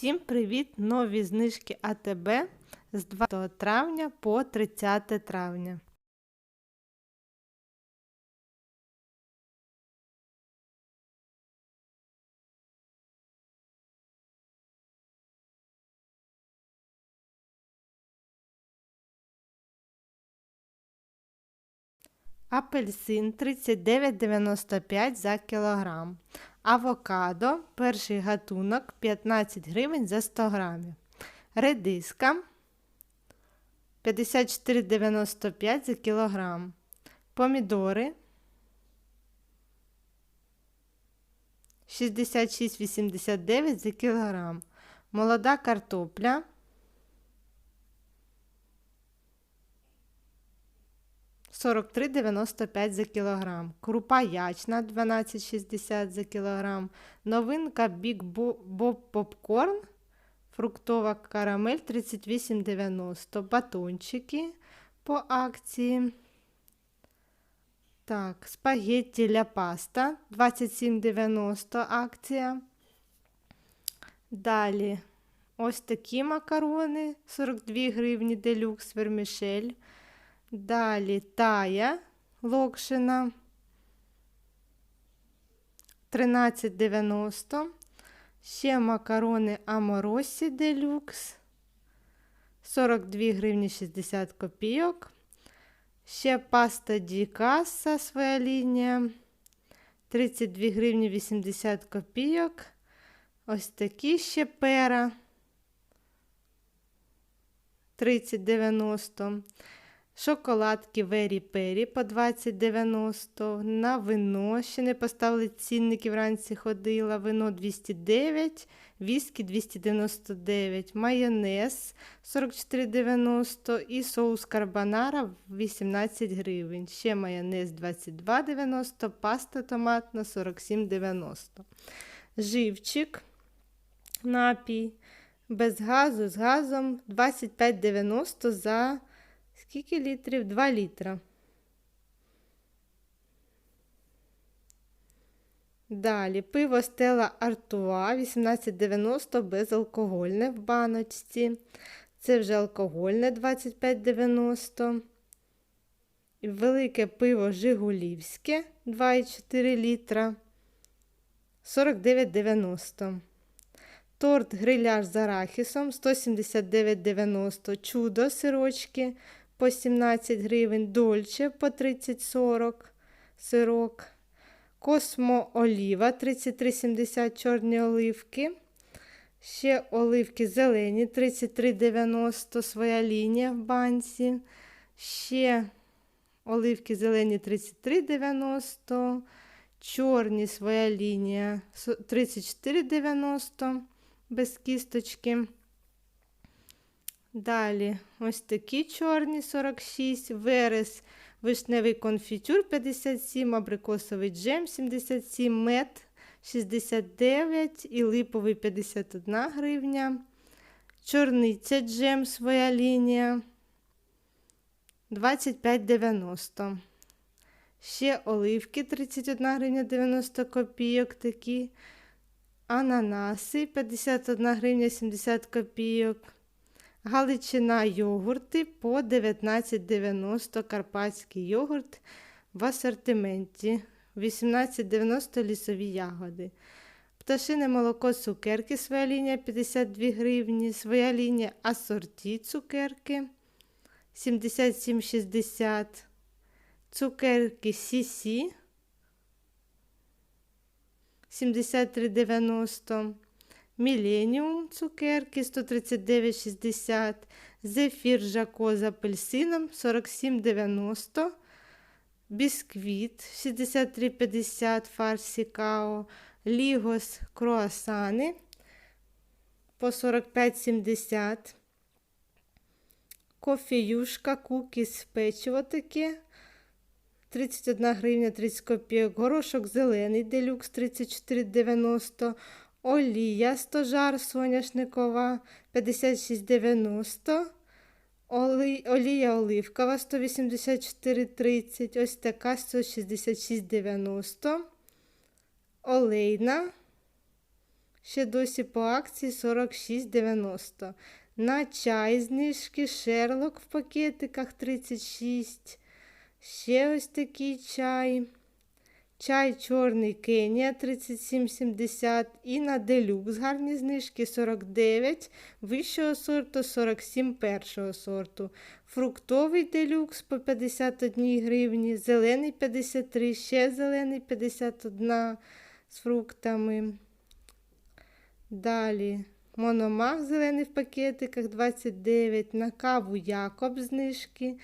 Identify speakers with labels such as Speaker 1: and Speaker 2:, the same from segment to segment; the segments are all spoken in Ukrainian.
Speaker 1: Всім привіт! Нові знижки АТБ з 20 травня по 30 травня. Апельсин 39,95 за кілограм. Авокадо перший гатунок 15 гривень за 100 грамів. Редиска 54,95 за кілограм. Помідори 66,89 за кілограм. Молода картопля 43,95 за кілограм. Крупа ячна 12,60 за кілограм. Новинка Big Bob Popcorn. Фруктова карамель 38,90. Батончики по акції. Так, спагетті ля паста 27,90 акція. Далі ось такі макарони 42 гривні делюкс вермішель. Далі тая локшина 13,90. Ще макарони Аморосі делюкс 42 гривні 60 копійок. Ще паста Ді Каса своя лінія 32 гривні 80 копійок. Ось такі ще пера 30,90. Шоколадки Вері Пері по 20,90. На вино ще не поставили цінники, вранці ходила. Вино 209, віскі 299, майонез 44,90 і соус карбонара 18 гривень. Ще майонез 22,90, паста томатна 47,90. Живчик напій без газу з газом 25,90 за Скільки літрів? 2 літра. Далі пиво Стела Артуа 18,90 безалкогольне в баночці. Це вже алкогольне 25,90. Велике пиво Жигулівське 2,4 літра 49,90. Торт гриляж з арахісом 179,90 чудо сирочки по 17 гривень, дольче по 30-40 сирок. Космо оліва 33,70 чорні оливки. Ще оливки зелені 33,90 своя лінія в банці. Ще оливки зелені 33,90. Чорні своя лінія 34,90 без кісточки. Далі ось такі чорні 46, верес, вишневий конфітюр 57, абрикосовий джем 77, мед 69 і липовий 51 гривня. Чорниця джем своя лінія 25,90. Ще оливки 31 гривня 90 копійок такі. Ананаси 51 гривня 70 копійок. Галичина йогурти по 19,90 карпатський йогурт в асортименті. 18,90 лісові ягоди. Пташине молоко цукерки, своя лінія 52 гривні, своя лінія асорті цукерки 77,60. Цукерки Сісі 73,90. Міленіум цукерки 139,60, зефір жако з апельсином 47,90, бісквіт 63,50 фарш сікао, лігос круасани по 45,70, кофеюшка, кукіс, печиво таке 31 гривня 30 копійок, горошок зелений делюкс 34,90 Олія стожар соняшникова 56,90. Олія оливкова 184,30. Ось така 166,90. Олейна Ще досі по акції 46,90. На чай знижки Шерлок в пакетиках 36. Ще ось такий чай. Чай чорний Кенія 37,70 і на делюкс гарні знижки 49 вищого сорту, 47 першого сорту. Фруктовий делюкс по 51 гривні, зелений 53, ще зелений 51 з фруктами. Далі мономах зелений в пакетиках 29, на каву Якоб знижки,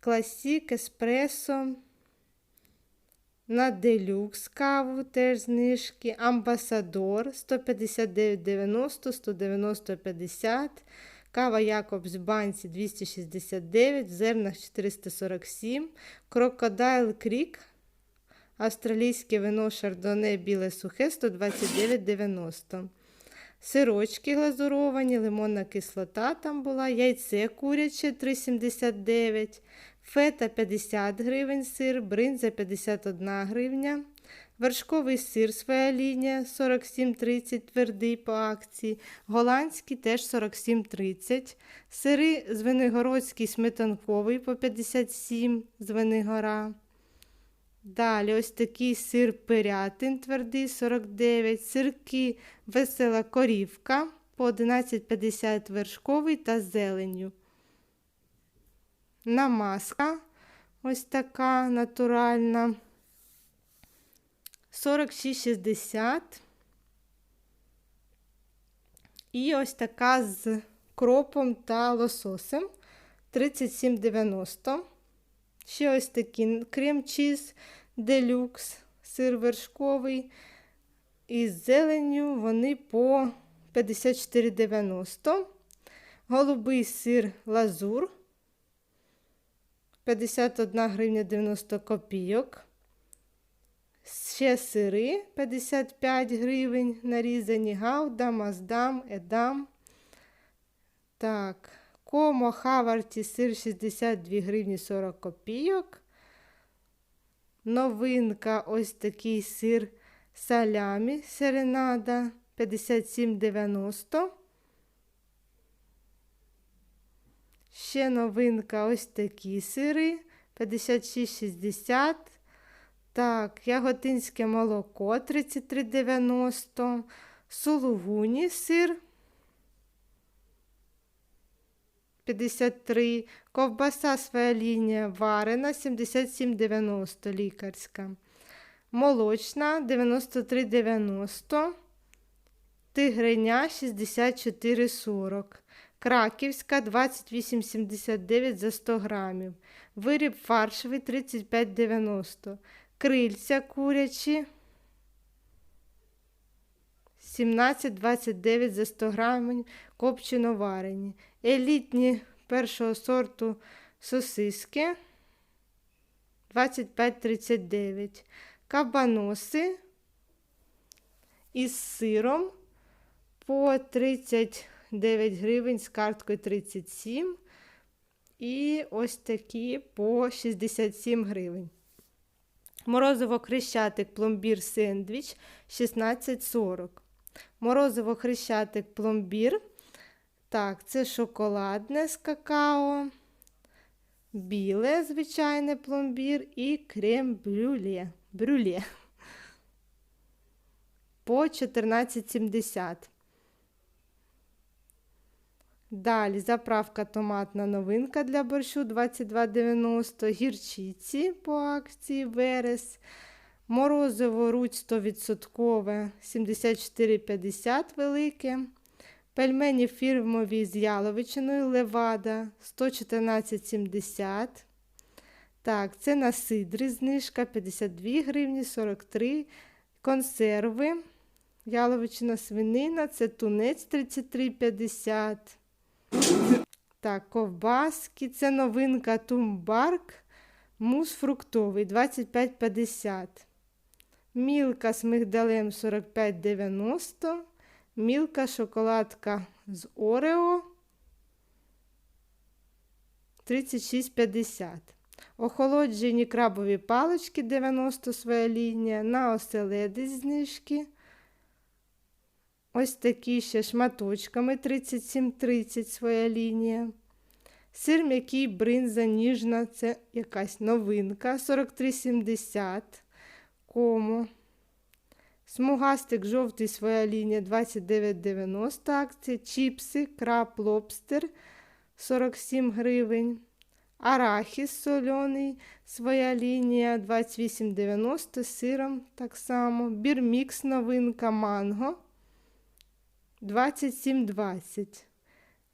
Speaker 1: класік, еспресо. На делюкс каву теж знижки. Амбасадор 159,90, 190,50. Кава Якобс банці 269, в зернах 447. Крокодайл Крік. Австралійське вино шардоне біле сухе 129,90. Сирочки глазуровані, лимонна кислота там була, яйце куряче 3,79. Фета 50 гривень сир, бринза 51 гривня. Вершковий сир своя лінія 47,30 твердий по акції. Голландський теж 47,30. Сири Звенигородський сметанковий по 57 Звенигора. Далі ось такий сир пирятин твердий 49. Сирки весела корівка по 11,50 вершковий та зеленю намазка ось така натуральна. 46,60. І ось така з кропом та лососем 37,90. Ще ось такий крем-чіз делюкс, сир вершковий. І з зеленню вони по 54,90. Голубий сир лазур 51 гривня 90 копійок. Ще сири 55 гривень. Нарізані гауда, маздам, едам. Так, комо Хаварті сир 62 гривні 40 копійок. Новинка ось такий сир салямі серенада 57,90. Ще новинка ось такі сири 56,60. Так, яготинське молоко 33,90. Сулугуні сир 53. Ковбаса своя лінія варена 77,90 лікарська. Молочна 93,90. Тигриня 64,40. Краківська 28,79 за 100 грамів. Виріб фаршевий 35,90. Крильця курячі 17,29 за 100 грамів копчено варені. Елітні першого сорту сосиски 25,39. Кабаноси із сиром по 30 9 гривень з карткою 37. І ось такі по 67 гривень. Морозиво хрещатик пломбір сендвіч 16,40. Морозиво хрещатик пломбір. Так, це шоколадне з какао, біле, звичайне пломбір і крем брюле. брюле. По 14,70. Далі заправка томатна новинка для борщу 22,90, гірчиці по акції Верес. Морозиво руть 100% 74,50 велике. Пельмені фірмові з яловичиною левада 114,70. Так, це на сидри знижка 52 гривні 43 консерви. Яловичина свинина, це тунець 33,50. Так, ковбаски. Це новинка Тумбарк. Мус фруктовий 25,50. Мілка з мигдалем 45,90. Мілка шоколадка з Орео 36,50. Охолоджені крабові палички 90 своя лінія. На оселедець знижки Ось такі ще шматочками 37,30 своя лінія. Сир м'який бринза ніжна, це якась новинка 43,70 кому. Смугастик жовтий своя лінія 29,90 акції. Чіпси, краб, лобстер 47 гривень. Арахіс соляний, своя лінія 28,90 з сиром так само. Бірмікс новинка манго 27,20.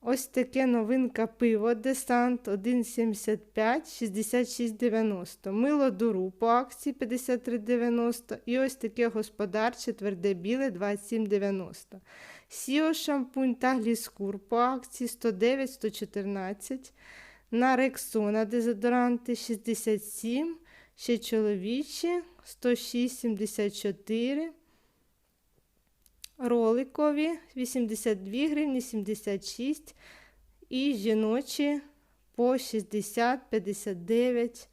Speaker 1: Ось таке новинка пиво Десант 1,75 66,90. Мило дуру по акції 53,90. І ось таке господарче тверде біле 27,90. Сіо шампунь та гліскур по акції 109,114. На Рексона дезодоранти 67, ще чоловічі 106,74. Роликові 82 гривні 76 і жіночі по 60-59.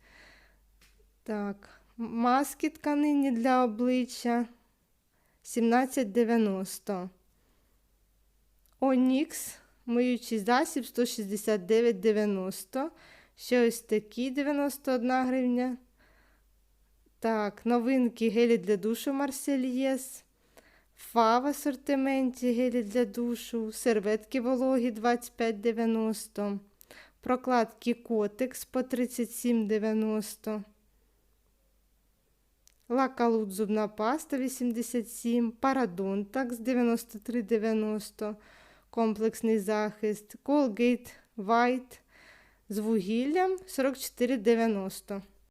Speaker 1: Так, маски тканині для обличчя 17,90. Онікс, миючий засіб 169,90. Ще ось такі 91 гривня. Так, новинки гелі для душу Марсельєс. Фа в асортименті гелі для душу, серветки вологі 25,90, прокладки Котекс по 37,90, лакалут зубна паста 87, парадонтакс 93,90, комплексний захист, Colgate White з вугіллям 44,90.